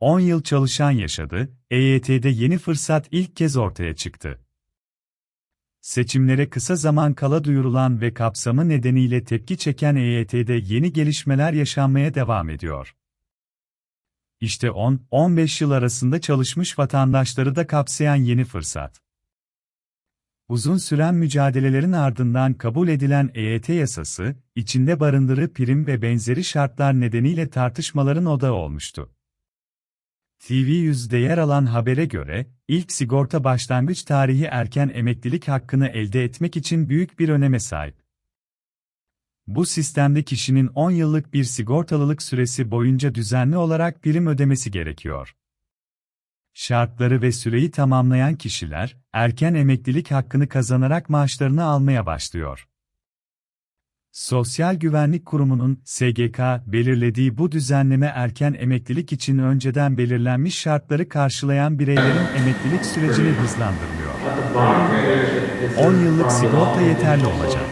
10 yıl çalışan yaşadı, EYT'de yeni fırsat ilk kez ortaya çıktı. Seçimlere kısa zaman kala duyurulan ve kapsamı nedeniyle tepki çeken EYT'de yeni gelişmeler yaşanmaya devam ediyor. İşte 10-15 yıl arasında çalışmış vatandaşları da kapsayan yeni fırsat. Uzun süren mücadelelerin ardından kabul edilen EYT yasası, içinde barındırı prim ve benzeri şartlar nedeniyle tartışmaların odağı olmuştu. TV100'de yer alan habere göre, ilk sigorta başlangıç tarihi erken emeklilik hakkını elde etmek için büyük bir öneme sahip. Bu sistemde kişinin 10 yıllık bir sigortalılık süresi boyunca düzenli olarak prim ödemesi gerekiyor. Şartları ve süreyi tamamlayan kişiler, erken emeklilik hakkını kazanarak maaşlarını almaya başlıyor. Sosyal Güvenlik Kurumu'nun SGK belirlediği bu düzenleme erken emeklilik için önceden belirlenmiş şartları karşılayan bireylerin emeklilik sürecini hızlandırıyor. 10 yıllık sigorta yeterli olacak.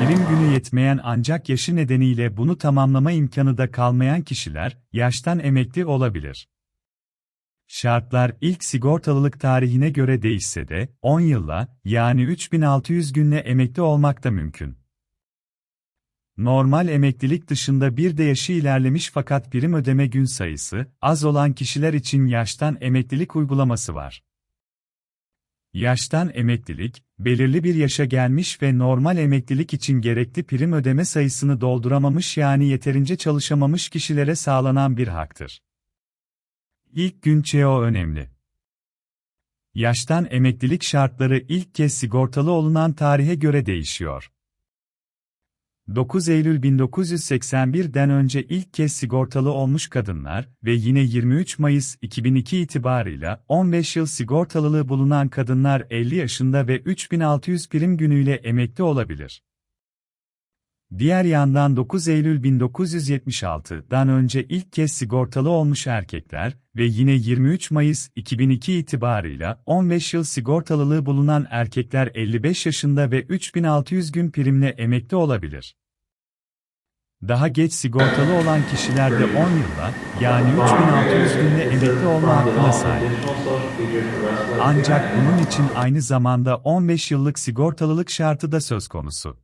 Prim günü yetmeyen ancak yaşı nedeniyle bunu tamamlama imkanı da kalmayan kişiler, yaştan emekli olabilir. Şartlar ilk sigortalılık tarihine göre değişse de, 10 yılla, yani 3600 günle emekli olmak da mümkün. Normal emeklilik dışında bir de yaşı ilerlemiş fakat prim ödeme gün sayısı, az olan kişiler için yaştan emeklilik uygulaması var. Yaştan emeklilik, belirli bir yaşa gelmiş ve normal emeklilik için gerekli prim ödeme sayısını dolduramamış yani yeterince çalışamamış kişilere sağlanan bir haktır. İlk gün ÇEO önemli. Yaştan emeklilik şartları ilk kez sigortalı olunan tarihe göre değişiyor. 9 Eylül 1981'den önce ilk kez sigortalı olmuş kadınlar ve yine 23 Mayıs 2002 itibarıyla 15 yıl sigortalılığı bulunan kadınlar 50 yaşında ve 3600 prim günüyle emekli olabilir. Diğer yandan 9 Eylül 1976'dan önce ilk kez sigortalı olmuş erkekler ve yine 23 Mayıs 2002 itibarıyla 15 yıl sigortalılığı bulunan erkekler 55 yaşında ve 3600 gün primle emekli olabilir. Daha geç sigortalı olan kişiler de 10 yılla, yani 3600 günle emekli olma hakkına sahip. Ancak bunun için aynı zamanda 15 yıllık sigortalılık şartı da söz konusu.